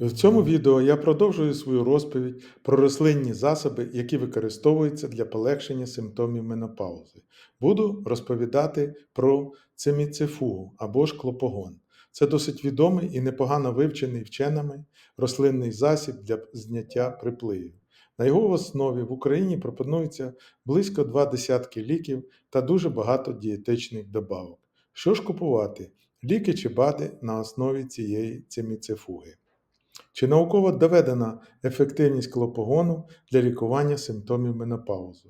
В цьому відео я продовжую свою розповідь про рослинні засоби, які використовуються для полегшення симптомів менопаузи. Буду розповідати про циміцифугу або ж клопогон. Це досить відомий і непогано вивчений вченими рослинний засіб для зняття припливів. На його основі в Україні пропонується близько два десятки ліків та дуже багато дієтичних добавок. Що ж купувати? Ліки чи БАДи на основі цієї циміцифуги. Чи науково доведена ефективність клопогону для лікування симптомів менопаузи?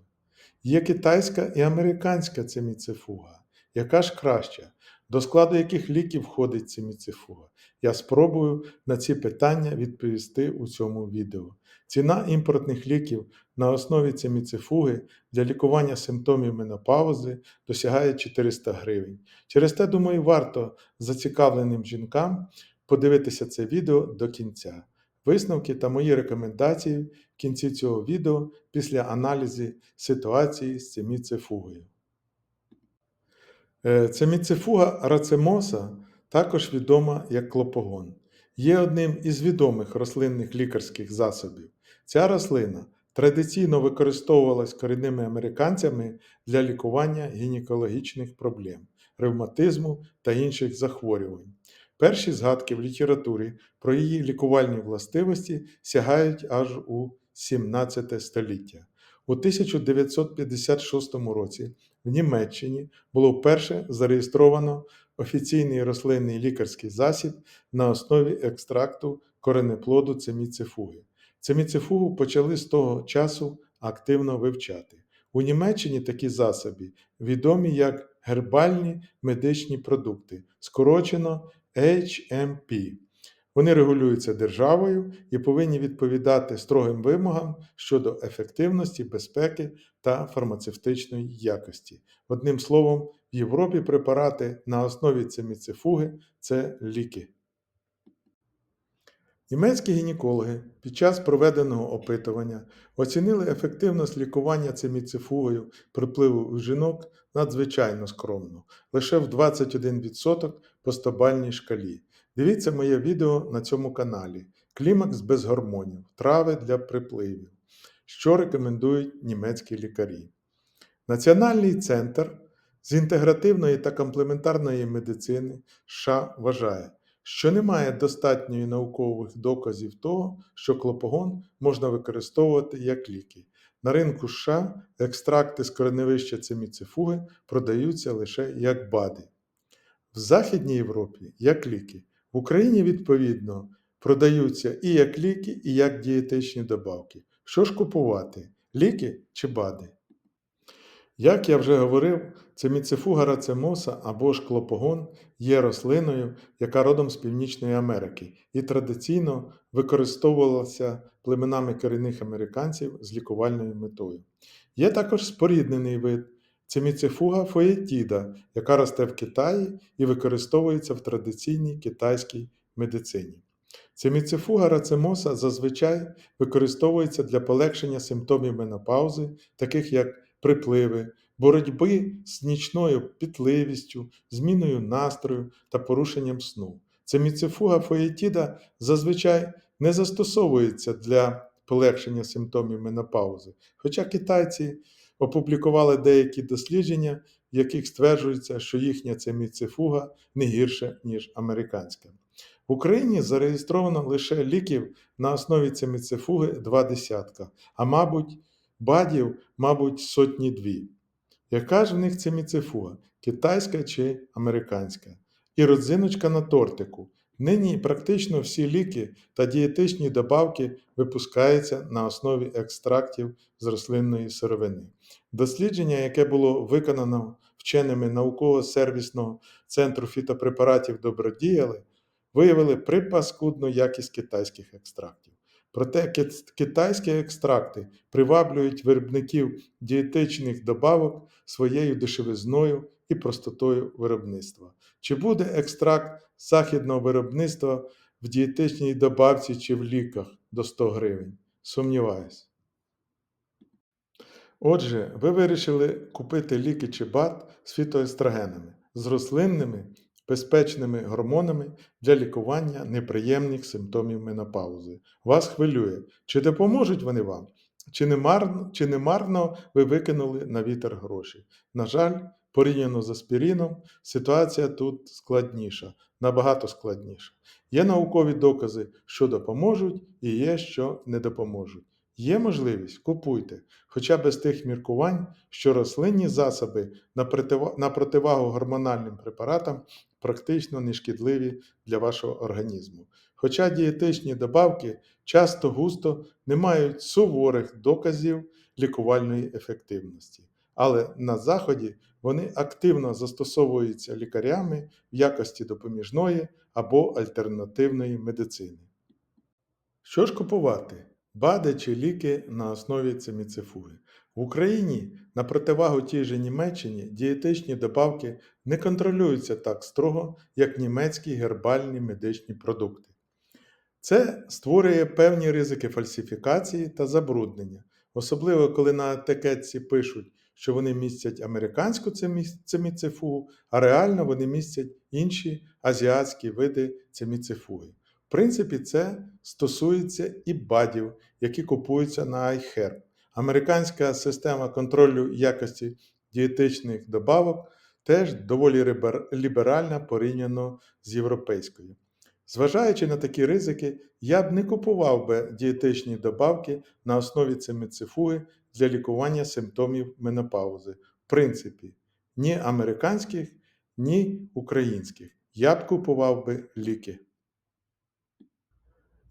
Є китайська і американська циміцифуга. Яка ж краща? До складу яких ліків входить циміцифуга? Я спробую на ці питання відповісти у цьому відео. Ціна імпортних ліків на основі циміцифуги для лікування симптомів менопаузи досягає 400 гривень. Через те, думаю, варто зацікавленим жінкам подивитися це відео до кінця. Висновки та мої рекомендації в кінці цього відео після аналізу ситуації з циміцифугою. Е, Циміцифуга рацемоса також відома як клопогон. Є одним із відомих рослинних лікарських засобів. Ця рослина традиційно використовувалась корінними американцями для лікування гінекологічних проблем, ревматизму та інших захворювань. Перші згадки в літературі про її лікувальні властивості сягають аж у 17 століття. У 1956 році в Німеччині було вперше зареєстровано офіційний рослинний лікарський засіб на основі екстракту коренеплоду циміцифуги. Циміцифугу почали з того часу активно вивчати. У Німеччині такі засоби відомі як гербальні медичні продукти, скорочено HMP. Вони регулюються державою і повинні відповідати строгим вимогам щодо ефективності, безпеки та фармацевтичної якості. Одним словом, в Європі препарати на основі циміцифуги – це ліки. Німецькі гінекологи під час проведеного опитування оцінили ефективність лікування циміцифугою припливу у жінок надзвичайно скромно, лише в 21% по стобальній шкалі. Дивіться моє відео на цьому каналі Клімакс без гормонів, трави для припливів, що рекомендують німецькі лікарі. Національний центр з інтегративної та комплементарної медицини США вважає, що немає достатньої наукових доказів того, що клопогон можна використовувати як ліки. На ринку США екстракти з кореневища циміцифуги продаються лише як БАДи. В Західній Європі як ліки. В Україні, відповідно, продаються і як ліки, і як дієтичні добавки. Що ж купувати? Ліки чи БАДи? Як я вже говорив, циміцифуга рацемоса або ж клопогон є рослиною, яка родом з Північної Америки і традиційно використовувалася племенами корінних американців з лікувальною метою. Є також споріднений вид циміцифуга фоєтіда, яка росте в Китаї і використовується в традиційній китайській медицині. Циміцифуга рацемоса зазвичай використовується для полегшення симптомів менопаузи, таких як припливи, боротьби з нічною пітливістю, зміною настрою та порушенням сну. Циміцифуга фоєтіда зазвичай не застосовується для полегшення симптомів менопаузи, хоча китайці опублікували деякі дослідження, в яких стверджується, що їхня циміцифуга не гірша, ніж американська. В Україні зареєстровано лише ліків на основі циміцифуги два десятка, а мабуть, бадів, мабуть, сотні дві. Яка ж в них циміцифуга? Китайська чи американська? І родзиночка на тортику. Нині практично всі ліки та дієтичні добавки випускаються на основі екстрактів з рослинної сировини. Дослідження, яке було виконано вченими науково-сервісного центру фітопрепаратів Добродіяли, виявили припаскудну якість китайських екстрактів. Проте китайські екстракти приваблюють виробників дієтичних добавок своєю дешевизною і простотою виробництва. Чи буде екстракт західного виробництва в дієтичній добавці чи в ліках до 100 гривень? Сумніваюсь. Отже, ви вирішили купити ліки чи бат з фітоестрогенами, з рослинними безпечними гормонами для лікування неприємних симптомів менопаузи. Вас хвилює, чи допоможуть вони вам? Чи не марно, чи не марно ви викинули на вітер гроші? На жаль, порівняно з аспіріном, ситуація тут складніша, набагато складніша. Є наукові докази, що допоможуть, і є, що не допоможуть. Є можливість, купуйте, хоча без тих міркувань, що рослинні засоби на протива- противагу гормональним препаратам практично не шкідливі для вашого організму. Хоча дієтичні добавки часто густо не мають суворих доказів лікувальної ефективності, але на Заході вони активно застосовуються лікарями в якості допоміжної або альтернативної медицини. Що ж купувати? БАДи чи ліки на основі циміцифуги? В Україні на противагу тій же Німеччині дієтичні добавки не контролюються так строго, як німецькі гербальні медичні продукти. Це створює певні ризики фальсифікації та забруднення, особливо коли на етикетці пишуть, що вони містять американську цимі- а реально вони містять інші азіатські види циміцифуги. В принципі, це стосується і БАДів, які купуються на iHerb. Американська система контролю якості дієтичних добавок теж доволі ліберальна порівняно з європейською. Зважаючи на такі ризики, я б не купував би дієтичні добавки на основі циміцифуги для лікування симптомів менопаузи. В принципі, ні американських, ні українських. Я б купував би ліки.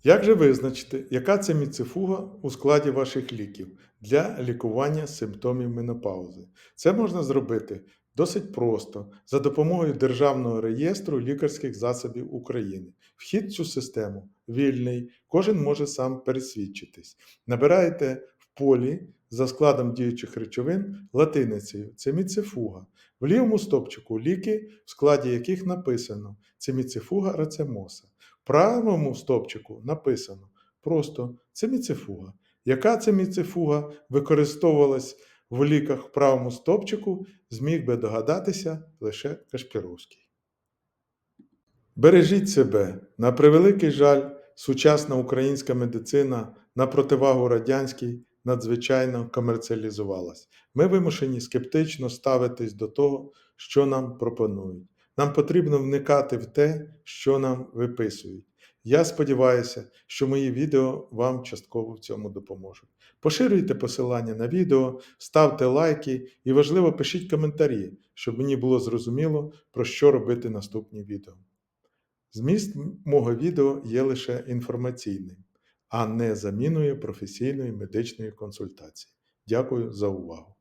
Як же визначити, яка це міцифуга у складі ваших ліків для лікування симптомів менопаузи? Це можна зробити досить просто за допомогою Державного реєстру лікарських засобів України. Вхід в цю систему вільний, кожен може сам пересвідчитись. Набираєте в полі за складом діючих речовин латиницею циміцифуга. В лівому стопчику ліки, в складі яких написано циміцифуга рацемоса. Правому стопчику написано просто циміцифуга. Яка циміцифуга використовувалась в ліках в правому стопчику, зміг би догадатися лише Кашпіровський. Бережіть себе. На превеликий жаль, сучасна українська медицина на противагу радянській надзвичайно комерціалізувалась. Ми вимушені скептично ставитись до того, що нам пропонують. Нам потрібно вникати в те, що нам виписують. Я сподіваюся, що мої відео вам частково в цьому допоможуть. Поширюйте посилання на відео, ставте лайки і, важливо, пишіть коментарі, щоб мені було зрозуміло, про що робити наступні відео. Зміст мого відео є лише інформаційним, а не заміною професійної медичної консультації. Дякую за увагу!